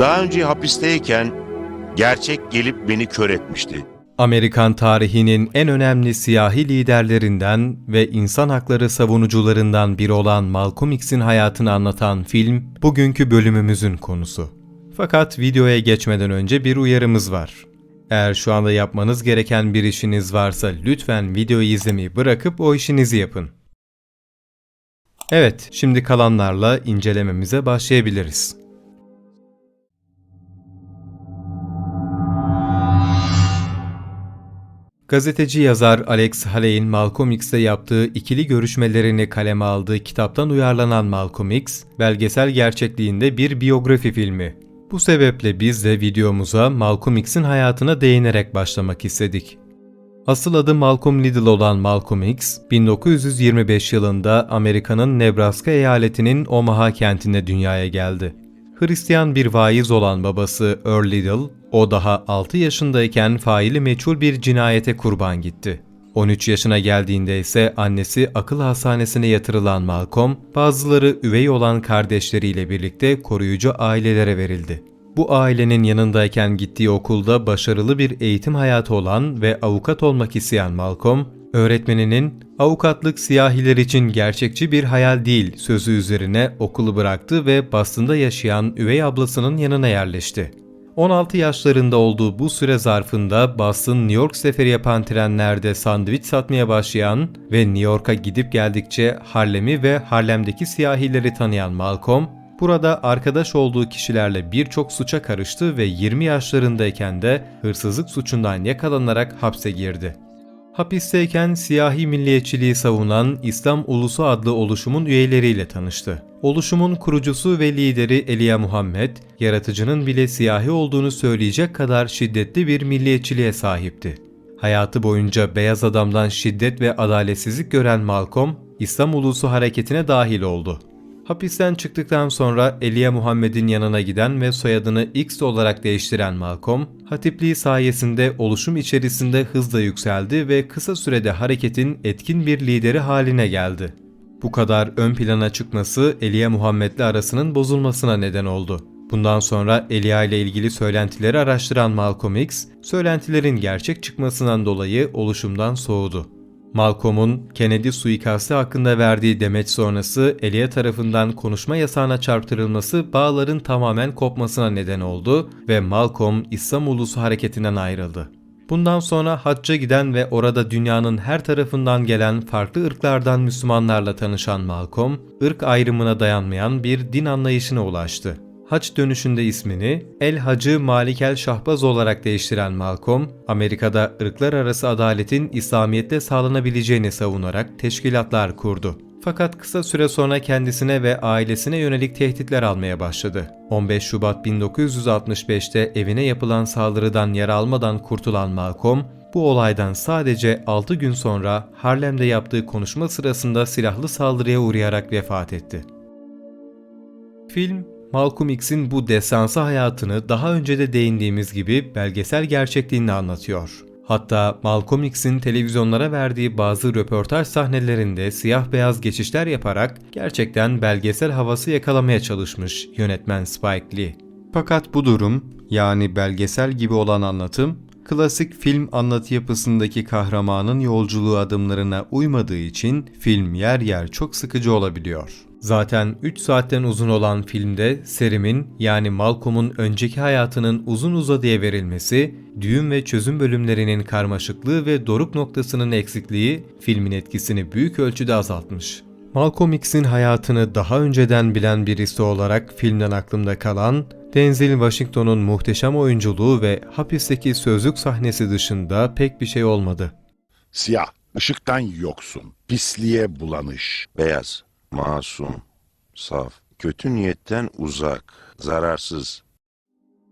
Daha önce hapisteyken gerçek gelip beni kör etmişti. Amerikan tarihinin en önemli siyahi liderlerinden ve insan hakları savunucularından biri olan Malcolm X'in hayatını anlatan film bugünkü bölümümüzün konusu. Fakat videoya geçmeden önce bir uyarımız var. Eğer şu anda yapmanız gereken bir işiniz varsa lütfen videoyu izlemeyi bırakıp o işinizi yapın. Evet, şimdi kalanlarla incelememize başlayabiliriz. Gazeteci yazar Alex Haley'in Malcolm X'le yaptığı ikili görüşmelerini kaleme aldığı kitaptan uyarlanan Malcolm X, belgesel gerçekliğinde bir biyografi filmi. Bu sebeple biz de videomuza Malcolm X'in hayatına değinerek başlamak istedik. Asıl adı Malcolm Little olan Malcolm X, 1925 yılında Amerika'nın Nebraska eyaletinin Omaha kentinde dünyaya geldi. Hristiyan bir vaiz olan babası Earl Little, o daha 6 yaşındayken faili meçhul bir cinayete kurban gitti. 13 yaşına geldiğinde ise annesi akıl hastanesine yatırılan Malcolm, bazıları üvey olan kardeşleriyle birlikte koruyucu ailelere verildi. Bu ailenin yanındayken gittiği okulda başarılı bir eğitim hayatı olan ve avukat olmak isteyen Malcolm, öğretmeninin avukatlık siyahiler için gerçekçi bir hayal değil sözü üzerine okulu bıraktı ve Boston'da yaşayan üvey ablasının yanına yerleşti. 16 yaşlarında olduğu bu süre zarfında Boston-New York seferi yapan trenlerde sandviç satmaya başlayan ve New York'a gidip geldikçe Harlem'i ve Harlem'deki siyahileri tanıyan Malcolm, burada arkadaş olduğu kişilerle birçok suça karıştı ve 20 yaşlarındayken de hırsızlık suçundan yakalanarak hapse girdi. Hapisteyken siyahi milliyetçiliği savunan İslam Ulusu adlı oluşumun üyeleriyle tanıştı. Oluşumun kurucusu ve lideri Elia Muhammed, yaratıcının bile siyahi olduğunu söyleyecek kadar şiddetli bir milliyetçiliğe sahipti. Hayatı boyunca beyaz adamdan şiddet ve adaletsizlik gören Malcolm, İslam Ulusu hareketine dahil oldu. Hapisten çıktıktan sonra Elia Muhammed'in yanına giden ve soyadını X olarak değiştiren Malcolm, hatipliği sayesinde oluşum içerisinde hızla yükseldi ve kısa sürede hareketin etkin bir lideri haline geldi. Bu kadar ön plana çıkması Elia Muhammed'le arasının bozulmasına neden oldu. Bundan sonra Elia ile ilgili söylentileri araştıran Malcolm X, söylentilerin gerçek çıkmasından dolayı oluşumdan soğudu. Malcolm'un Kennedy suikastı hakkında verdiği demeç sonrası Elia tarafından konuşma yasağına çarptırılması bağların tamamen kopmasına neden oldu ve Malcolm İslam Ulusu hareketinden ayrıldı. Bundan sonra hacca giden ve orada dünyanın her tarafından gelen farklı ırklardan Müslümanlarla tanışan Malcolm, ırk ayrımına dayanmayan bir din anlayışına ulaştı. Haç dönüşünde ismini El Hacı Malik El Şahbaz olarak değiştiren Malcolm, Amerika'da ırklar arası adaletin İslamiyet'te sağlanabileceğini savunarak teşkilatlar kurdu. Fakat kısa süre sonra kendisine ve ailesine yönelik tehditler almaya başladı. 15 Şubat 1965'te evine yapılan saldırıdan yara almadan kurtulan Malcolm, bu olaydan sadece 6 gün sonra Harlem'de yaptığı konuşma sırasında silahlı saldırıya uğrayarak vefat etti. Film, Malcolm X'in bu destansı hayatını daha önce de değindiğimiz gibi belgesel gerçekliğini anlatıyor. Hatta Malcolm X'in televizyonlara verdiği bazı röportaj sahnelerinde siyah beyaz geçişler yaparak gerçekten belgesel havası yakalamaya çalışmış yönetmen Spike Lee. Fakat bu durum, yani belgesel gibi olan anlatım, klasik film anlatı yapısındaki kahramanın yolculuğu adımlarına uymadığı için film yer yer çok sıkıcı olabiliyor. Zaten 3 saatten uzun olan filmde Serim'in yani Malcolm'un önceki hayatının uzun uzadıya verilmesi, düğüm ve çözüm bölümlerinin karmaşıklığı ve doruk noktasının eksikliği filmin etkisini büyük ölçüde azaltmış. Malcolm X'in hayatını daha önceden bilen birisi olarak filmden aklımda kalan, Denzel Washington'un muhteşem oyunculuğu ve hapisteki sözlük sahnesi dışında pek bir şey olmadı. Siyah, ışıktan yoksun, pisliğe bulanış. Beyaz, masum, saf, kötü niyetten uzak, zararsız.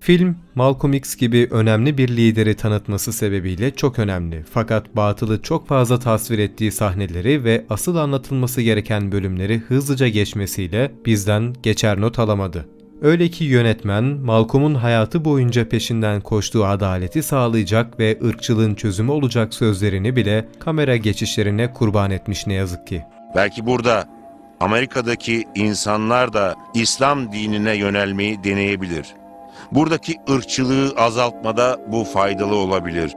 Film, Malcolm X gibi önemli bir lideri tanıtması sebebiyle çok önemli. Fakat batılı çok fazla tasvir ettiği sahneleri ve asıl anlatılması gereken bölümleri hızlıca geçmesiyle bizden geçer not alamadı. Öyle ki yönetmen, Malcolm'un hayatı boyunca peşinden koştuğu adaleti sağlayacak ve ırkçılığın çözümü olacak sözlerini bile kamera geçişlerine kurban etmiş ne yazık ki. Belki burada Amerika'daki insanlar da İslam dinine yönelmeyi deneyebilir. Buradaki ırkçılığı azaltmada bu faydalı olabilir.